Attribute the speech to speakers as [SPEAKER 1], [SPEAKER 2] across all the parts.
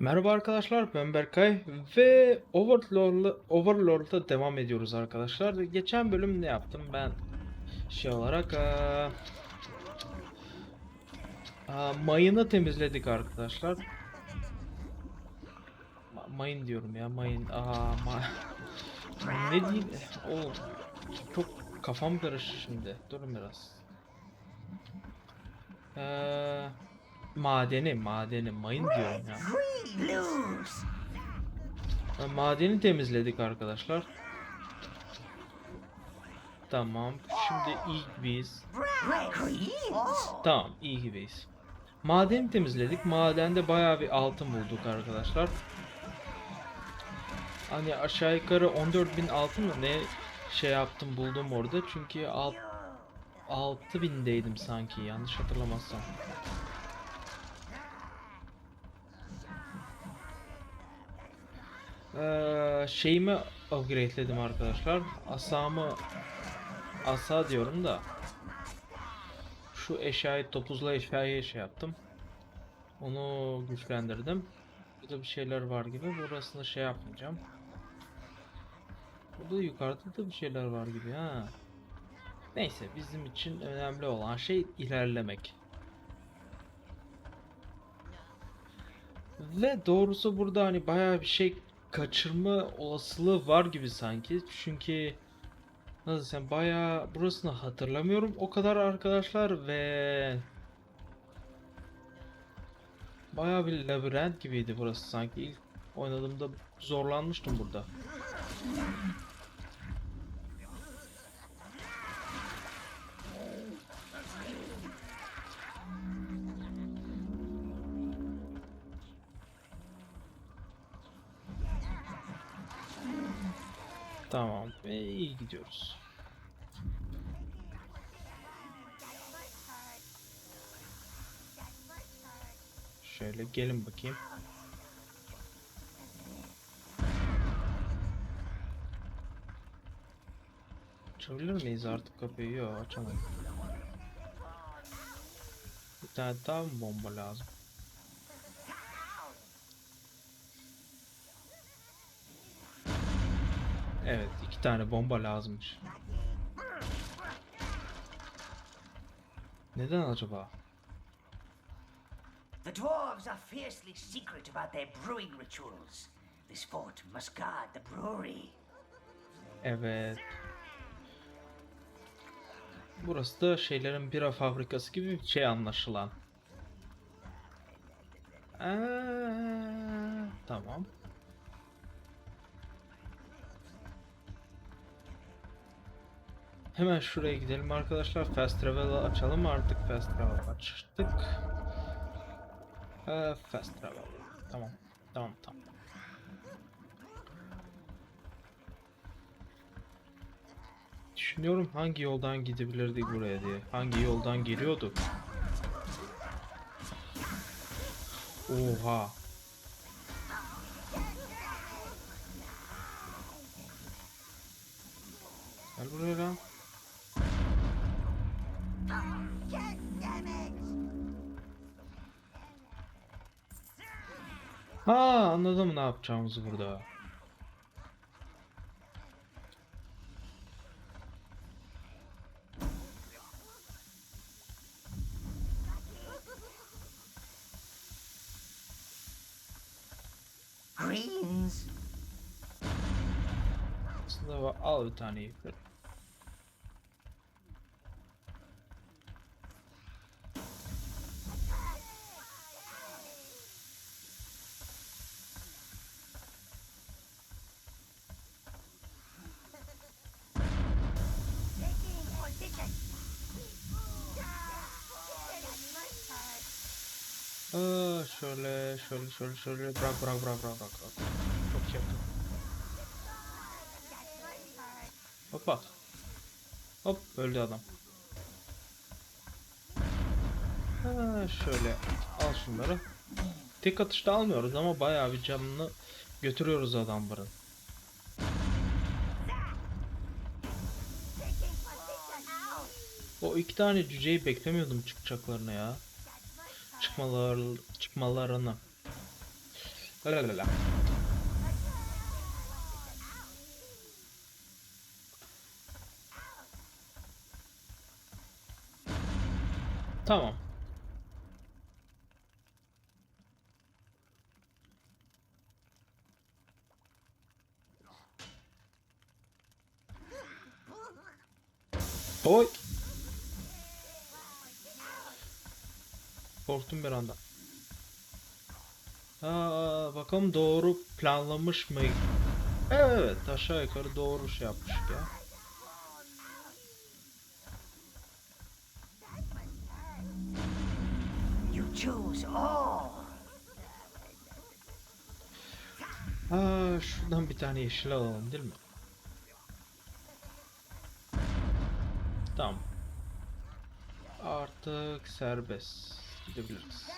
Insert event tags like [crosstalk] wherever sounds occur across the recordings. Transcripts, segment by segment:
[SPEAKER 1] Merhaba arkadaşlar ben Berkay ve Overlord'la Overlord'da devam ediyoruz arkadaşlar. Geçen bölüm ne yaptım ben şey olarak eee, eee, mayını temizledik arkadaşlar. Ma- mayın diyorum ya mayın. Aa, ma ne diyeyim? Oğlum çok kafam karıştı şimdi. Durun biraz. Eee madeni madeni mayın diyorum ya. Ha, Madeni temizledik arkadaşlar. Tamam. Şimdi ilk biz. Tamam iyi gibiyiz. Madeni temizledik. Madende bayağı bir altın bulduk arkadaşlar. Hani aşağı yukarı 14.000 altın mı ne şey yaptım buldum orada. Çünkü alt 6000'deydim sanki yanlış hatırlamazsam. Ee, şeyimi upgrade'ledim arkadaşlar. Asamı asa diyorum da şu eşyayı topuzla eşyayı şey yaptım. Onu güçlendirdim. Burada bir şeyler var gibi. Burasını şey yapmayacağım. Burada yukarıda da bir şeyler var gibi ha. Neyse bizim için önemli olan şey ilerlemek. Ve doğrusu burada hani bayağı bir şey kaçırma olasılığı var gibi sanki. Çünkü nasıl sen bayağı burasını hatırlamıyorum o kadar arkadaşlar ve bayağı bir labirent gibiydi burası sanki. İlk oynadığımda zorlanmıştım burada. Gidiyoruz. Şöyle gelin bakayım. Açabilir miyiz artık kapıyı? Yok açamadım. Bir tane daha bomba lazım? Evet, iki tane bomba lazımmış. Neden acaba?
[SPEAKER 2] The dwarves are fiercely secret about their brewing rituals. This fort must guard the brewery.
[SPEAKER 1] Evet. Burası da şeylerin bira fabrikası gibi bir şey anlaşılan. Aa, tamam. Hemen şuraya gidelim arkadaşlar. Fast Travel'ı açalım artık. Fast Travel açtık. Ee, fast Travel. Tamam. Tamam tamam. Düşünüyorum hangi yoldan gidebilirdik buraya diye. Hangi yoldan geliyorduk? Oha. Anladım ne yapacağımızı burada.
[SPEAKER 2] Greens.
[SPEAKER 1] Aslında al bir tane yukarı. Aa, şöyle şöyle şöyle şöyle bırak bırak bırak bırak bırak. Çok iyi yaptın. Hoppa. Hop öldü adam. Ha, şöyle al şunları. Tek atışta almıyoruz ama bayağı bir canını götürüyoruz adamların. O iki tane cüceyi beklemiyordum çıkacaklarını ya çıkmalar çıkmalarını. Lalalala. Tamam. Oy. Korktum bir anda. Aa, bakalım doğru planlamış mı? Evet aşağı yukarı doğru şey yapmış ya. Aa, şuradan bir tane yeşil alalım değil mi? Tamam. Artık serbest gidebiliriz.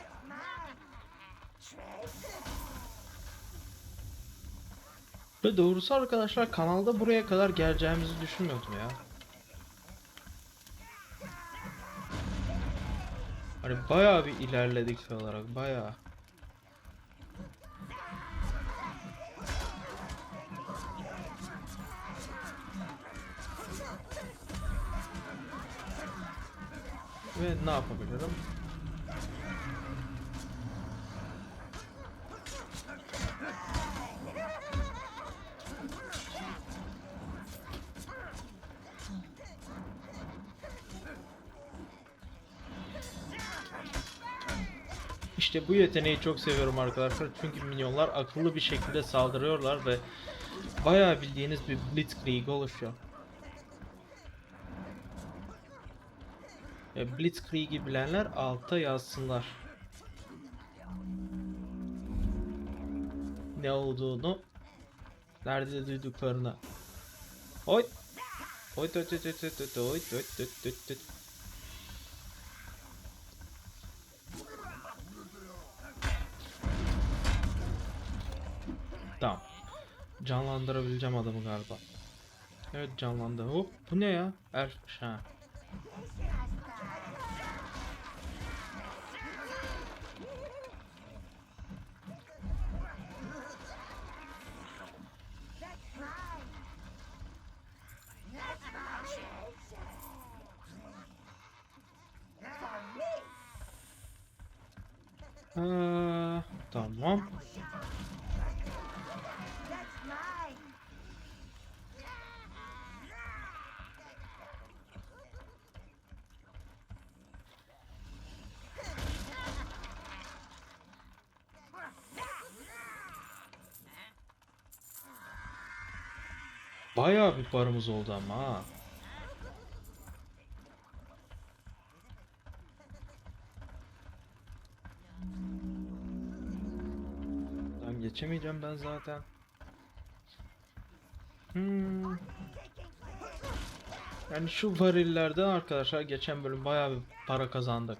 [SPEAKER 1] Ve doğrusu arkadaşlar kanalda buraya kadar geleceğimizi düşünmüyordum ya. Hani bayağı bir ilerledik şey olarak bayağı. Ve ne yapabilirim? İşte bu yeteneği çok seviyorum arkadaşlar çünkü minyonlar akıllı bir şekilde saldırıyorlar ve bayağı bildiğiniz bir blitzkrieg oluşuyor. E, Blitzkrieg'i bilenler alta yazsınlar. Ne olduğunu nerede duyduklarını. Oy. Oy oy oy oy oy oy oy oy oy Canlandırabileceğim adamı galiba. Evet canlandı. Hop bu ne ya? Er ha. Aa, tamam. Bayağı bir paramız oldu ama ha. Lan geçemeyeceğim ben zaten. Hmm. Yani şu varillerden arkadaşlar geçen bölüm bayağı bir para kazandık.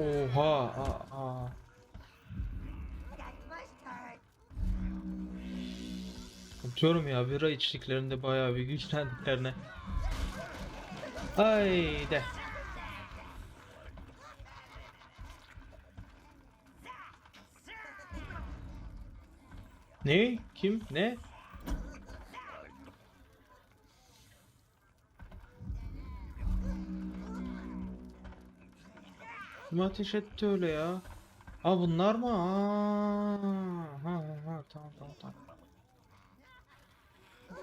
[SPEAKER 1] Oha, aa, aa. Unutuyorum ya bira içtiklerinde bayağı bir güçlendiklerine. Haydi. Ne? Kim? Ne? Kim ateş etti öyle ya? Ha bunlar mı? Ha, ha, ha, tamam tamam tamam.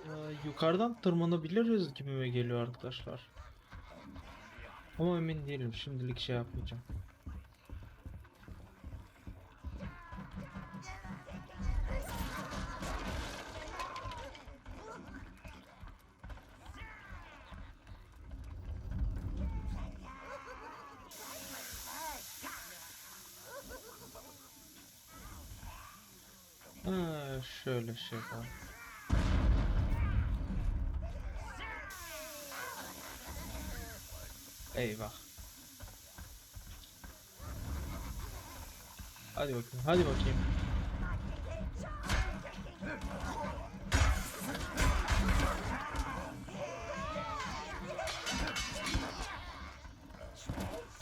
[SPEAKER 1] Ee, yukarıdan tırmanabiliriz gibime geliyor arkadaşlar. Ama emin değilim. Şimdilik şey yapmayacağım. Şöyle şey var. Eyvah. Hadi bakayım, hadi bakayım.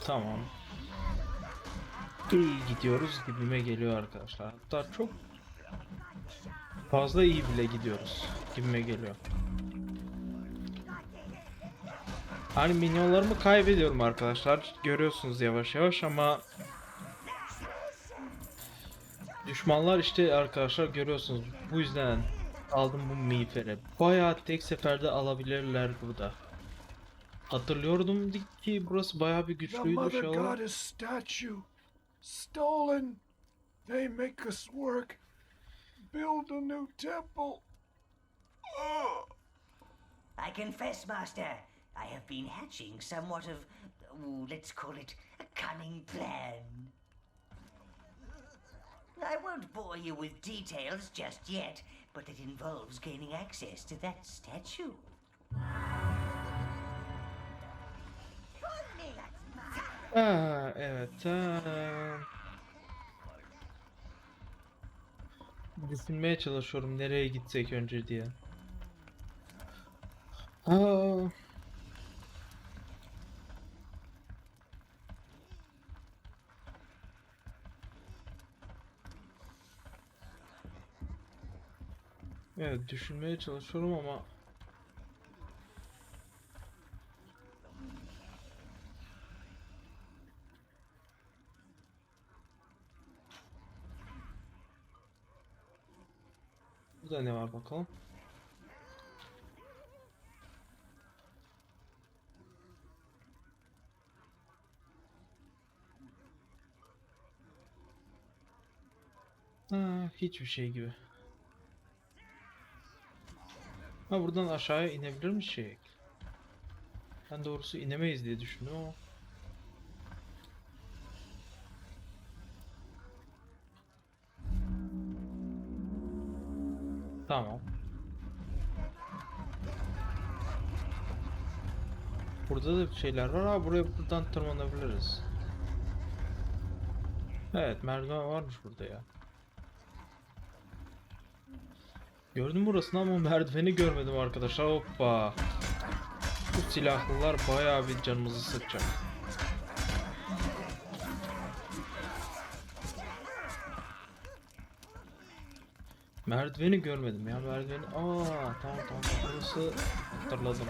[SPEAKER 1] Tamam. İyi gidiyoruz gibime geliyor arkadaşlar. Hatta çok fazla iyi bile gidiyoruz gibime geliyor. Hani minyonlarımı kaybediyorum arkadaşlar. Görüyorsunuz yavaş yavaş ama düşmanlar işte arkadaşlar görüyorsunuz. Bu yüzden aldım bu miğferi. Bayağı tek seferde alabilirler burada. Hatırlıyordum ki burası bayağı bir güçlüydü şu an.
[SPEAKER 3] Stolen. They make us work. Build a new temple.
[SPEAKER 2] I confess, Master, I have been hatching somewhat of, oh, let's call it, a cunning plan. I won't bore you with details just yet, but it involves gaining access to that statue.
[SPEAKER 1] Aa, evet. Ha. Düşünmeye çalışıyorum nereye gitsek önce diye. Aa. Evet düşünmeye çalışıyorum ama Burada ne var bakalım. Hiçbir şey gibi. Ha buradan aşağıya inebilir mi şey? Ben doğrusu inemeyiz diye düşündüm ama. Tamam. Burada da bir şeyler var. Ha buraya buradan tırmanabiliriz. Evet merdiven varmış burada ya. Gördüm burasını ama merdiveni görmedim arkadaşlar. Hoppa. Bu silahlılar bayağı bir canımızı sıkacak. Merdiveni görmedim ya merdiveni. Aa tamam tamam burası hatırladım.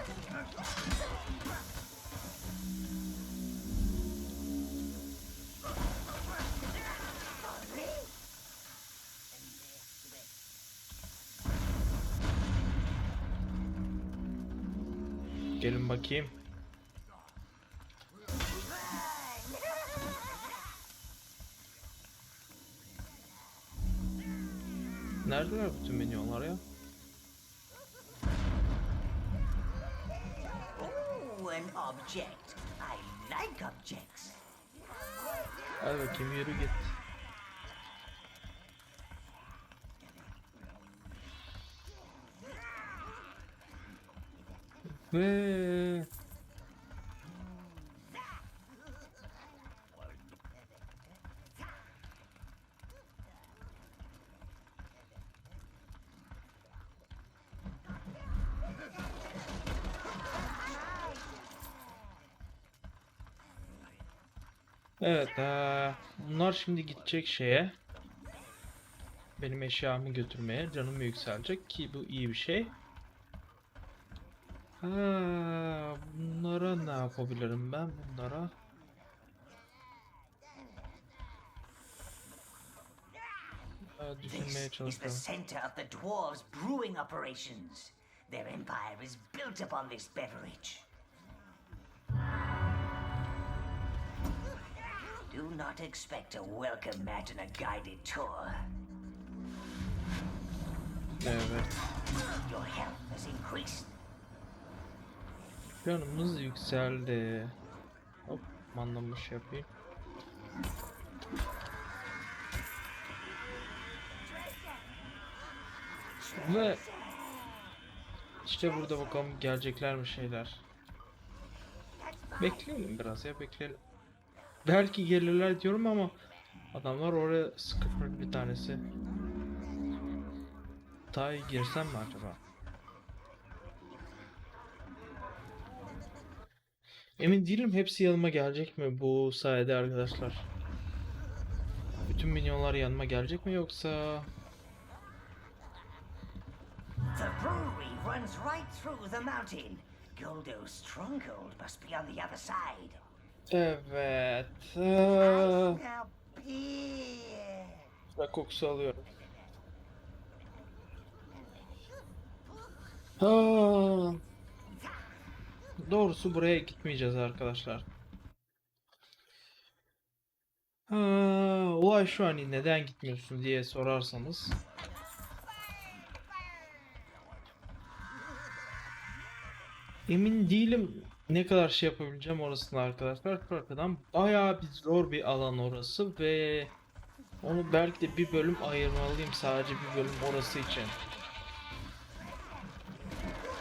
[SPEAKER 1] Bakayım. Neredeler bütün minyonlar ya?
[SPEAKER 2] Oh, an object. I like objects.
[SPEAKER 1] Hadi bakayım yürü git. Ve Evet, eee, bunlar şimdi gidecek şeye. Benim eşyamı götürmeye. Canım yükselecek ki bu iyi bir şey. Ha, bunlara ne yapabilirim ben bunlara?
[SPEAKER 2] This is the center of the dwarves' brewing operations. Their empire is built upon this beverage. Do not expect a welcome mat and a guided tour. Your health has increased.
[SPEAKER 1] Canımız yükseldi. Hop, manlamış yapayım. Ve işte burada bakalım gelecekler mi şeyler. Bekleyelim biraz ya bekleyelim. Belki gelirler diyorum ama adamlar oraya sıkışmış bir tanesi. İyi girsem mi acaba? Emin değilim hepsi yanıma gelecek mi bu sayede arkadaşlar. Bütün minyonlar yanıma gelecek mi yoksa...
[SPEAKER 2] The brewery runs right through the mountain. Goldo's stronghold must be on the other side.
[SPEAKER 1] Evet. Ben kokusu alıyorum. Aa, doğrusu buraya gitmeyeceğiz arkadaşlar. Ha, olay şu an neden gitmiyorsun diye sorarsanız. Emin değilim ne kadar şey yapabileceğim orasını arkadaşlar. Arkadan bayağı bir zor bir alan orası ve onu belki de bir bölüm ayırmalıyım sadece bir bölüm orası için.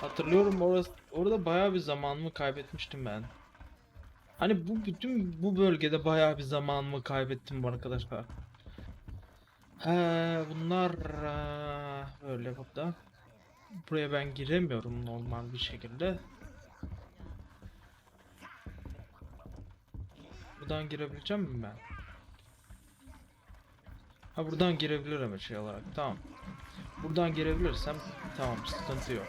[SPEAKER 1] Hatırlıyorum orası orada bayağı bir zamanımı kaybetmiştim ben. Hani bu bütün bu bölgede bayağı bir zamanımı kaybettim bu arkadaşlar. He, bunlar eee, böyle burada. Buraya ben giremiyorum normal bir şekilde. Buradan girebileceğim mi ben? Ha buradan girebilirim şey olarak. Tamam. Buradan girebilirsem tamam sıkıntı yok.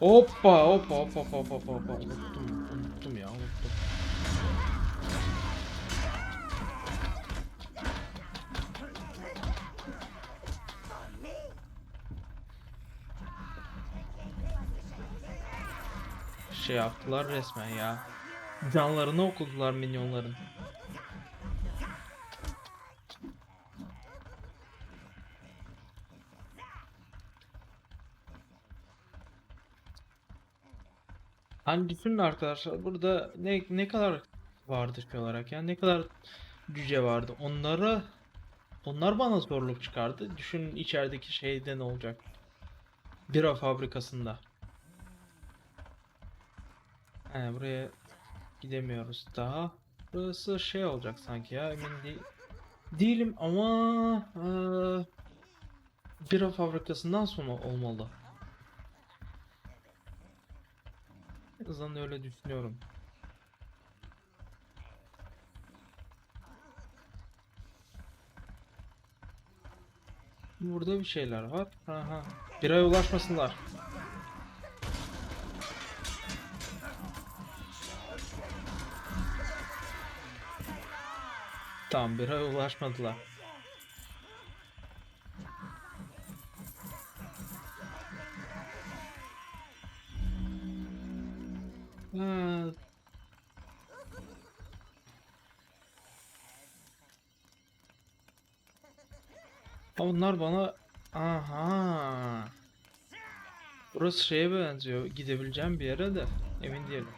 [SPEAKER 1] Hoppa hoppa hoppa hoppa hoppa hoppa unuttum unuttum ya unuttum. Şey yaptılar resmen ya. Canlarını okudular minyonların. Düşünün arkadaşlar burada ne ne kadar vardı şey olarak ya? Ne kadar cüce vardı? Onlara onlar bana zorluk çıkardı. Düşünün içerideki şeyde ne olacak? Bira fabrikasında. He, buraya gidemiyoruz daha. Burası şey olacak sanki ya emin değil değilim ama eee, bira fabrikasından sonra olmalı Azından öyle düşünüyorum. Burada bir şeyler var. Aha. Biraya ulaşmasınlar. Tamam biraya ulaşmadılar. Ha, Bunlar bana aha Burası şeye benziyor gidebileceğim bir yere de emin değilim.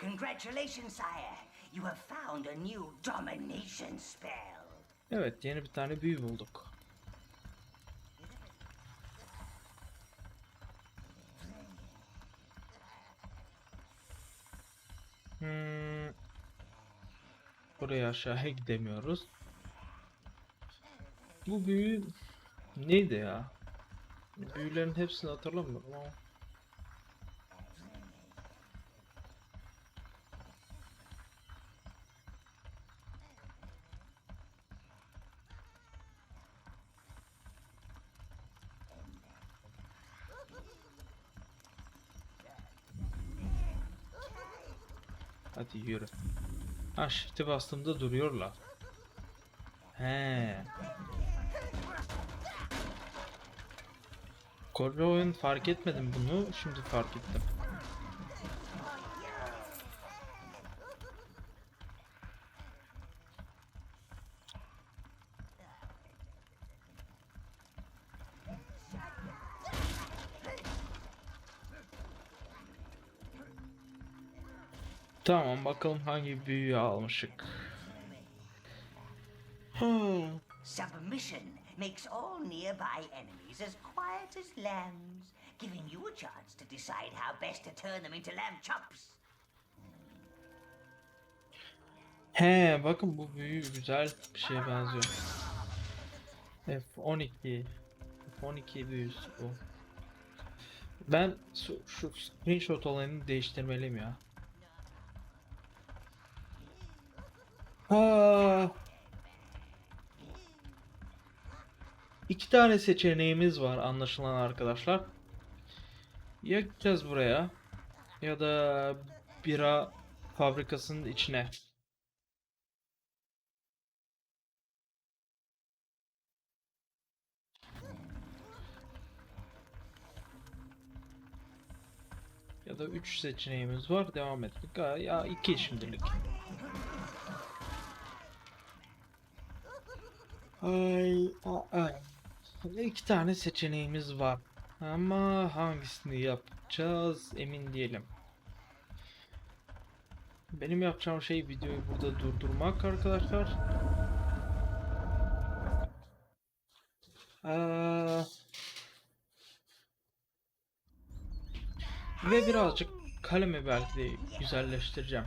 [SPEAKER 2] Congratulations, sire. You have found a new domination spell.
[SPEAKER 1] Evet yeni bir tane büyü bulduk. Hmm. Buraya aşağıya gidemiyoruz. Bu büyü neydi ya? Büyülerin hepsini hatırlamıyorum ama. Hadi yürü. Ha shift'e bastığımda duruyorlar. He. Koca oyun fark etmedim bunu. Şimdi fark ettim. Tamam bakalım hangi büyüyü almışık.
[SPEAKER 2] submission makes all nearby enemies as quiet as lambs, giving you a chance to decide how best to turn them into lamb chops.
[SPEAKER 1] He bakın bu büyü güzel bir şeye benziyor. F12 F12 büyüsü bu. Ben şu, şu screenshot olayını değiştirmeliyim ya. Aa. İki tane seçeneğimiz var anlaşılan arkadaşlar. Ya gideceğiz buraya ya da bira fabrikasının içine. Ya da 3 seçeneğimiz var. Devam ettik. Ya 2 şimdilik. Ay, ay. İki tane seçeneğimiz var. Ama hangisini yapacağız emin değilim. Benim yapacağım şey videoyu burada durdurmak arkadaşlar. Aa, ve birazcık kalemi belki de güzelleştireceğim.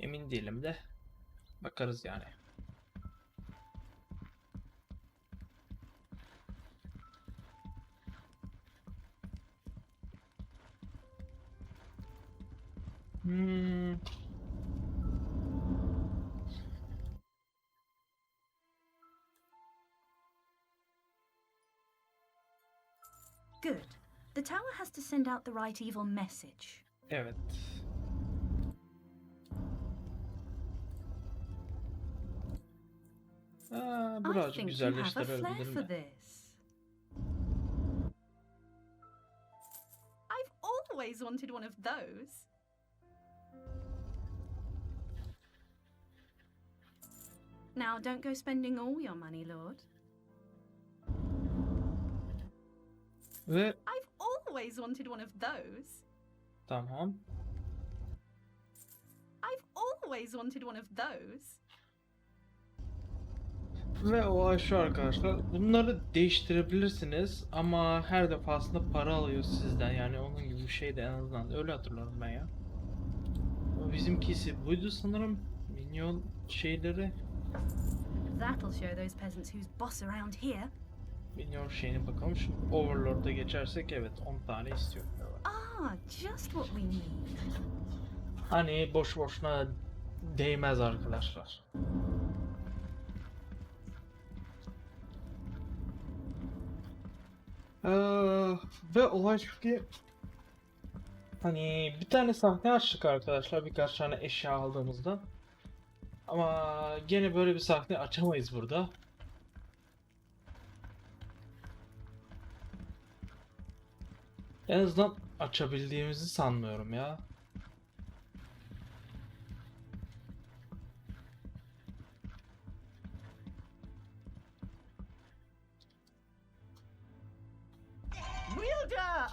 [SPEAKER 1] Emin değilim de. Bakarız yani. Hmm.
[SPEAKER 4] Good. The tower has to send out the right evil message.
[SPEAKER 1] Evet. Aa,
[SPEAKER 4] I
[SPEAKER 1] birazcık
[SPEAKER 4] think you have a flair
[SPEAKER 1] güzelleştirebilirim
[SPEAKER 4] for this. I've always wanted one of those. Now, don't go spending all your money, Lord.
[SPEAKER 1] Ve
[SPEAKER 4] I've always wanted one of those.
[SPEAKER 1] tamam.
[SPEAKER 4] I've always wanted one of those.
[SPEAKER 1] Ve olay şu arkadaşlar. Bunları değiştirebilirsiniz ama her defasında para alıyor sizden. Yani onun gibi bir şey de en azından öyle hatırlıyorum ben ya. Ama Bizimkisi buydu sanırım. Minyon şeyleri.
[SPEAKER 4] That'll show those peasants who's boss around here.
[SPEAKER 1] Minyon şeyine bakalım. Şimdi Overlord'a geçersek evet 10 tane istiyor.
[SPEAKER 4] Ah, just what we need.
[SPEAKER 1] Hani boş boşuna değmez arkadaşlar. Ee, ve olay şu ki hani bir tane sahne açtık arkadaşlar birkaç tane eşya aldığımızda. Ama gene böyle bir sahne açamayız burada. En azından açabildiğimizi sanmıyorum ya.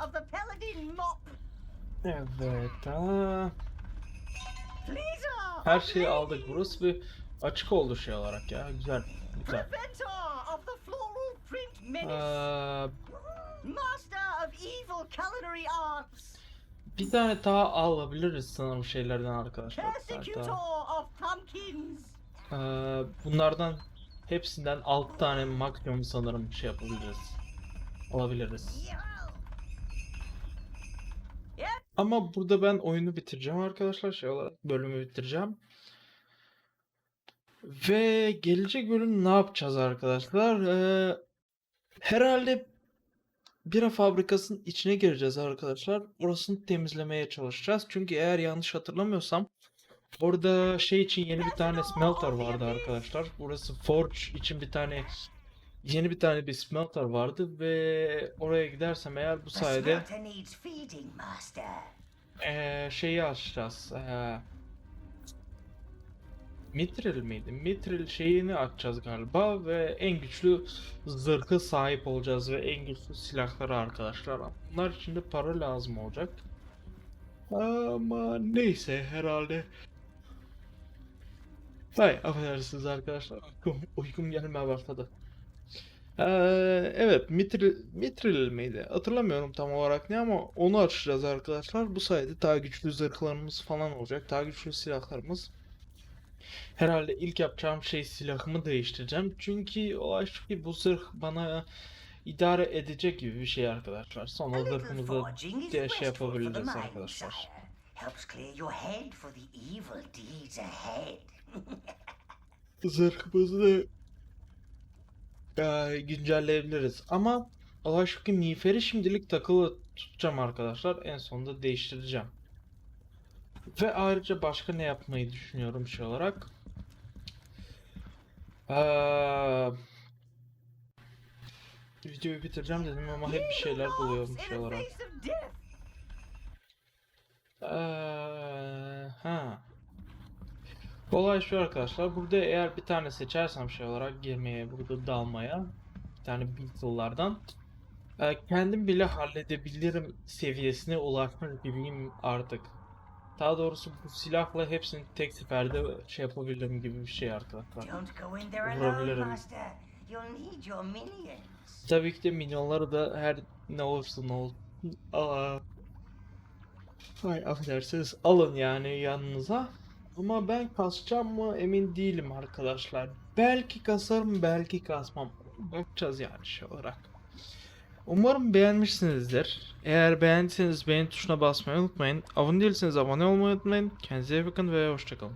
[SPEAKER 2] Of the Paladin Mop!
[SPEAKER 1] Evet. Ha.
[SPEAKER 2] Pleaser
[SPEAKER 1] Her şeyi aldık. Burası bir açık oldu şey olarak ya. Güzel. Güzel. Ee, bir tane daha alabiliriz sanırım şeylerden arkadaşlar. Ee, bunlardan hepsinden 6 tane maksimum sanırım şey yapabiliriz. Alabiliriz. Ama burada ben oyunu bitireceğim arkadaşlar. Şey olarak bölümü bitireceğim. Ve gelecek bölüm ne yapacağız arkadaşlar? Ee, herhalde bira fabrikasının içine gireceğiz arkadaşlar. Orasını temizlemeye çalışacağız. Çünkü eğer yanlış hatırlamıyorsam orada şey için yeni bir tane smelter vardı arkadaşlar. Burası forge için bir tane yeni bir tane bir smelter vardı ve oraya gidersem eğer bu sayede. Eee şeyi açacağız. Eee Mithril miydi? Mithril şeyini açacağız galiba ve en güçlü zırhı sahip olacağız ve en güçlü silahları arkadaşlar. Bunlar için de para lazım olacak. Ama neyse herhalde. Hay affedersiniz arkadaşlar. Uykum, uykum gelmeye başladı. Ee, evet Mitril, Mitril miydi? Hatırlamıyorum tam olarak ne ama onu açacağız arkadaşlar. Bu sayede daha güçlü zırhlarımız falan olacak. Daha güçlü silahlarımız. Herhalde ilk yapacağım şey silahımı değiştireceğim. Çünkü o şu ki bu zırh bana idare edecek gibi bir şey arkadaşlar. Sonra zırhımızı de şey
[SPEAKER 2] mind,
[SPEAKER 1] arkadaşlar.
[SPEAKER 2] sire. [laughs]
[SPEAKER 1] eee, güncelleyebiliriz. Ama şu ki miğferi şimdilik takılı tutacağım arkadaşlar. En sonunda değiştireceğim. Ve ayrıca başka ne yapmayı düşünüyorum şey olarak. Eee, videoyu bitireceğim dedim ama hep bir şeyler buluyorum şey olarak. Eee, ha. Olay şu arkadaşlar. Burada eğer bir tane seçersem şey olarak girmeye, burada dalmaya bir tane Beetle'lardan e, kendim bile halledebilirim seviyesine ulaşmış gibiyim artık. Daha doğrusu bu silahla hepsini tek seferde şey yapabilirim gibi bir şey arkadaşlar. Vurabilirim. Tabii ki de minyonları da her ne olursa ne olsun aa, ay affedersiniz alın yani yanınıza. Ama ben kasacağım mı emin değilim arkadaşlar. Belki kasarım belki kasmam. Bakacağız yani şey olarak. Umarım beğenmişsinizdir. Eğer beğendiyseniz beğen tuşuna basmayı unutmayın. Abone değilseniz abone olmayı unutmayın. Kendinize iyi bakın ve hoşçakalın.